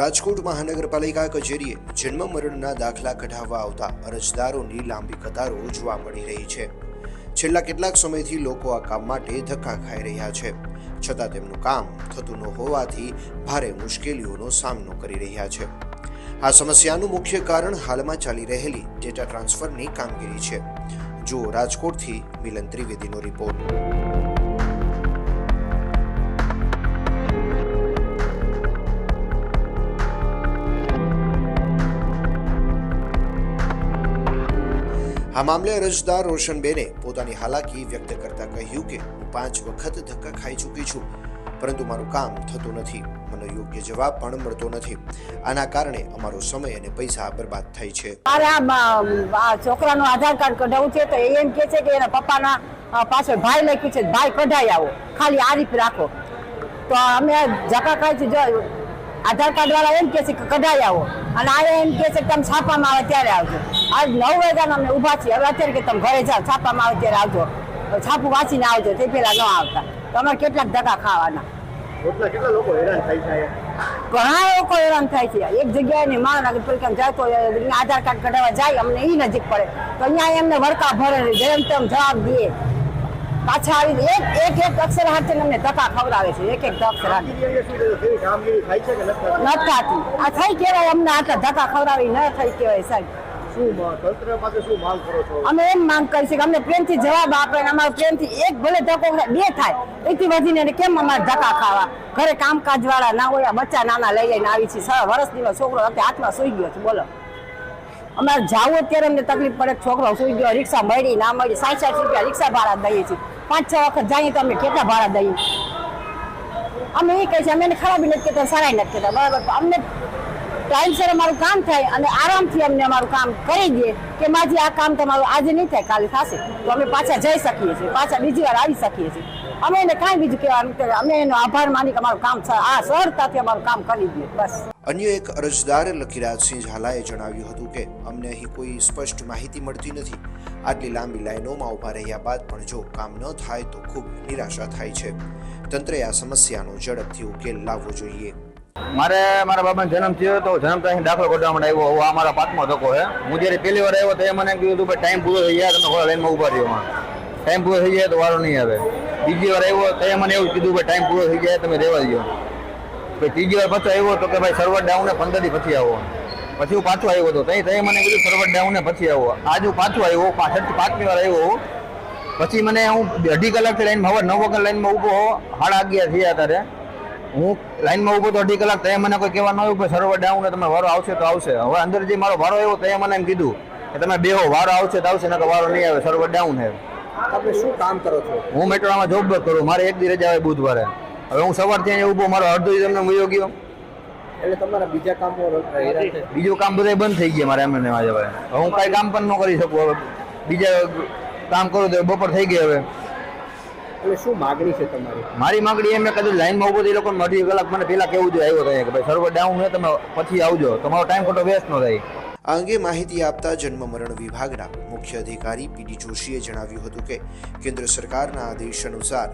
રાજકોટ મહાનગરપાલિકા કચેરીએ જન્મ મરણના દાખલા કઢાવવા આવતા અરજદારોની લાંબી કતારો જોવા મળી રહી છે. છેલ્લા કેટલાક સમયથી લોકો આ કામ માટે ધક્કા ખાઈ રહ્યા છે. છતાં તેમનું કામ થતું ન હોવાથી ભારે મુશ્કેલીઓનો સામનો કરી રહ્યા છે. આ સમસ્યાનું મુખ્ય કારણ હાલમાં ચાલી રહેલી ડેટા ટ્રાન્સફરની કામગીરી છે. જુઓ રાજકોટથી મિલન ત્રિવેદીનો રિપોર્ટ. આ મામલે અરજદાર રોશનબેને પોતાની હાલાકી વ્યક્ત કરતા કહ્યું કે, હું પાંચ વખત ધક્કા ખાઈ ચૂકી છું, પરંતુ મારું કામ થતું નથી. મને યોગ્ય જવાબ પણ મળતો નથી. આના કારણે અમારો સમય અને પૈસા બરબાદ થાય છે. આ છોકરાનું આધાર કાર્ડ કઢાવવું છે તો એ એમ કે છે કે એના પપ્પાના પાછળ ભાઈ લખ્યું છે, ભાઈ કઢાઈ આવો. ખાલી આ રીત રાખો. તો અમે જકા ખાઈ છે આધાર કાર્ડ વાળા એમ કે છે કે કઢાઈ આવો. અને આ એમ કે છે કે તમે છાપામાં આવે ત્યારે આવજો. આજ નવ વાગ્યાના અમે ઊભા છીએ. હવે અત્યારે કે તમે ઘરે જાઓ છાપામાં આવે ત્યારે આવજો. છાપું વાંચીને આવજો તે પેલા ન આવતા. તમારે કેટલાક ધક્કા ખાવાના? ઘણા લોકો હેરાન થાય છે. એક જગ્યાએ ને મહાનગરપાલિકા જાય તો આધાર કાર્ડ કઢાવવા જાય અમને એ નજીક પડે. તો અહીંયા એમને વરકા ભરે જેમ તેમ જવાબ દે. પાછા આવી એક એક એક અક્ષર હાથે અમને ધક્કા ખવડાવે છે. એક એક અક્ષર હાથે. નથી થતી? આ થઈ કહેવાય અમને આટલા ધક્કા ખવડાવી ન થઈ કહેવાય સાહેબ. અમે એમ માંગ કરી છે કે અમને પ્રેમથી જવાબ આપે અમારે પ્રેમથી એક ભલે ધક્કો બે થાય. એથી વધીને કેમ અમારે ધક્કા ખાવા? ઘરે કામકાજ વાળા ના હોય બચ્ચા નાના લઈ લઈને આવી છે. છ વર્ષની છોકરો અત્યારે હાથમાં સુઈ ગયો છે. બોલો. અમારે જાવું અત્યારે અમને તકલીફ પડે છોકરો સુઈ ગયો રિક્ષા મળી ના મળી સાઠ સાઠ રૂપિયા રિક્ષા ભાડા દઈએ છીએ. પાંચ, છ વખત જઈએ તો અમે કેટલા ભાડા દઈએ? અમે એ કહીએ છીએ અમે ખરાબી નથી કહેતા સારા નથી કહેતા, બરાબર? અમને ટાઈમસર અમારું કામ થાય અને આરામથી અમને અમારું કામ કરી દે કે માજી આ કામ તમારું આજે નહીં થાય, કાલે થશે. તો અમે પાછા જઈ શકીએ છીએ, પાછા બીજી વાર આવી શકીએ છીએ. અમે એને કાંઈ બીજું કહેવાનું. અમે એનો આભાર માની કે અમારું કામ આ સરળતાથી અમારું કામ કરી દે, બસ. અન્ય એક અરજદાર લખીરાજસિંહ ઝાલાએ જણાવ્યું હતું કે અમને અહીં કોઈ સ્પષ્ટ માહિતી મળતી નથી. આટલી લાંબી લાઈનોમાં ઊભા રહ્યા બાદ પણ જો કામ ન થાય તો ખૂબ નિરાશા થાય છે. તંત્રે આ સમસ્યાનો ઝડપથી ઉકેલ લાવવો જોઈએ. મારે મારા બાબાનો જન્મ થયો તો જન્મ અહીં દાખલો કરવા માટે આવ્યો. હવે આ મારા પાંચમો ધક્કો છે હું જ્યારે પહેલી વાર આવ્યો તો એ મને કીધું કે ટાઈમ પૂરો થઈ ગયા તમે ઘોડા લાઈનમાં ઊભા રહ્યો. ટાઈમ પૂરો થઈ જાય તો વારો નહીં આવે. બીજી વાર આવ્યો તો એ મને એવું કીધું કે ટાઈમ પૂરો થઈ જાય, તમે રહેવા દો પછી ત્રીજી વાર પાછો આવ્યો તો કે, ભાઈ સર્વર ડાઉન ને પંદર દી પછી આવો. પછી હું પાછો આવ્યો હતો ત્યાં ત્યાં મને કીધું સર્વર ડાઉન ને પછી આવો. આજ હું પાછો આવ્યો, પાછળથી પાંચમી વાર આવ્યો પછી મને હું અઢી કલાકથી લાઈનમાં હવે નવ વાગ્યા લાઈનમાં ઊભો, સાડા અગિયાર થયા ત્યારે હું લાઈનમાં ઊભો તો અઢી કલાક ત્યાં મને કોઈ કહેવા ન આવ્યું કે સર્વર ડાઉન તમે વારો આવશે તો આવશે. હવે અંદર જે મારો વારો આવ્યો ત્યાં મને એમ કીધું કે તમે બેહો વારો આવશે તો આવશે નકર વારો નહીં આવે સર્વર ડાઉન છે તમે શું કામ કરો છો? હું મેટ્રોમાં જોબ કરું મારે એક દી રજા આવે બુધવારે. હવે હું સવારથી અહીંયા ઊભો મારો અડધો તમને મળ્યો ગયો. એટલે તમારા બીજા કામ બીજું કામ બધા બંધ થઈ ગયા મારે એમને આજે હવે. હું કાંઈ કામ પણ ન કરી શકું હવે બીજા કામ કરું તો બપોર થઈ ગઈ હવે. એટલે શું માગણી છે તમારી? મારી માંગણી એમ મેં કીધું લાઈનમાં ઊભો એ લોકો અઢી કલાક મને પેલા કેવું જોઈએ આવ્યો થાય કે ભાઈ સર્વર ડાઉન હોય તમે પછી આવજો. તમારો ટાઈમ ખોટો વેસ્ટ ન થાય. આ અંગે માહિતી આપતા જન્મ મરણ વિભાગના મુખ્ય અધિકારી પીડી જોશીએ જણાવ્યું હતું કે કેન્દ્ર સરકારના આદેશ અનુસાર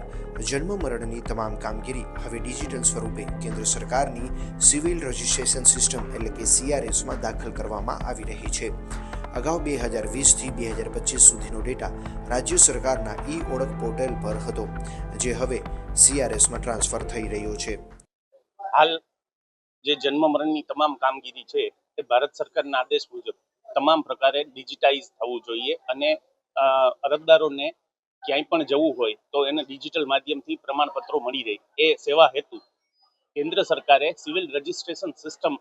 જન્મ મરણની તમામ કામગીરી હવે ડિજિટલ સ્વરૂપે કેન્દ્ર સરકારની સિવિલ રજિસ્ટ્રેશન સિસ્ટમ એટલે કે સીઆરએસમાં દાખલ કરવામાં આવી રહી છે. અગાઉ બે હજાર વીસથી બે હજાર પચીસ સુધીનો ડેટા રાજ્ય સરકારના ઈ ઓળખ પોર્ટલ પર હતો, જે હવે સીઆરએસમાં ટ્રાન્સફર થઈ રહ્યો છે. હાલ જે જન્મ મરણની તમામ કામગીરી છે એ ભારત સરકારના આદેશ મુજબ તમામ પ્રકારે ડિજિટાઇઝ થવું જોઈએ અને અરજદારોને ક્યાંય પણ જવું હોય તો એને ડિજિટલ માધ્યમથી પ્રમાણપત્રો મળી રહે. એ સેવા હેતુ કેન્દ્ર સરકારે સિવિલ રજિસ્ટ્રેશન સિસ્ટમ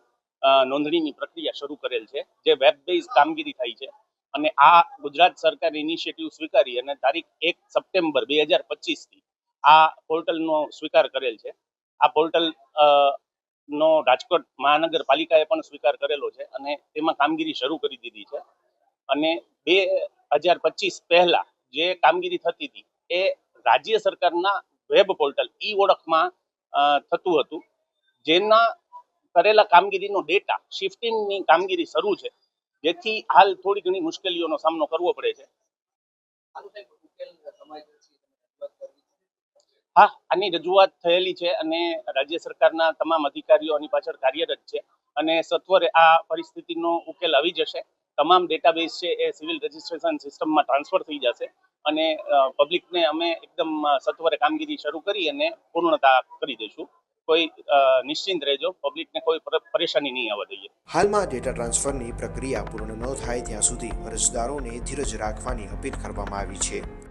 નોંધણીની પ્રક્રિયા શરૂ કરેલ છે, જે વેબ બેઝ કામગીરી થઈ છે. અને આ ગુજરાત સરકારે ઇનિશિયેટિવ સ્વીકારી અને તારીખ એક સપ્ટેમ્બર બે હજાર પચીસથી આ પોર્ટલનો સ્વીકાર કરેલ છે. આ પોર્ટલ નો રાજકોટ મહાનગરપાલિકાએ પણ સ્વીકાર કરેલો છે અને તેમાં કામગીરી શરૂ કરી દીધી છે. અને બે હજાર પચીસ પહેલા જે કામગીરી થતી હતી એ રાજ્ય સરકારના વેબ પોર્ટલ, ઈ ઓળખમાં થતું હતું. જેના કરેલા કામગીરીનો ડેટા શિફ્ટિંગની કામગીરી શરૂ છે, જેથી હાલ થોડી ઘણી મુશ્કેલીઓનો સામનો કરવો પડે છે. હા, આની રજૂઆત થયેલી છે અને રાજ્ય સરકારના તમામ અધિકારીઓ આની પાછળ કાર્યરત છે અને સત્વરે આ પરિસ્થિતિનો ઉકેલ આવી જશે. તમામ ડેટાબેઝ છે એ સિવિલ રજિસ્ટ્રેશન સિસ્ટમમાં ટ્રાન્સફર થઈ જશે અને પબ્લિકને અમે એકદમ સત્વરે કામગીરી શરૂ કરી અને પૂર્ણતા કરી દઈશું. કોઈ નિશ્ચિંત રહેજો. પબ્લિકને કોઈ પર- પરેશાની નહીં આવવા દઈએ. હાલમાં ડેટા ટ્રાન્સફરની પ્રક્રિયા પૂર્ણ ન થાય ત્યાં સુધી અરજદારોને ધીરજ રાખવાની અપીલ કરવામાં આવી છે.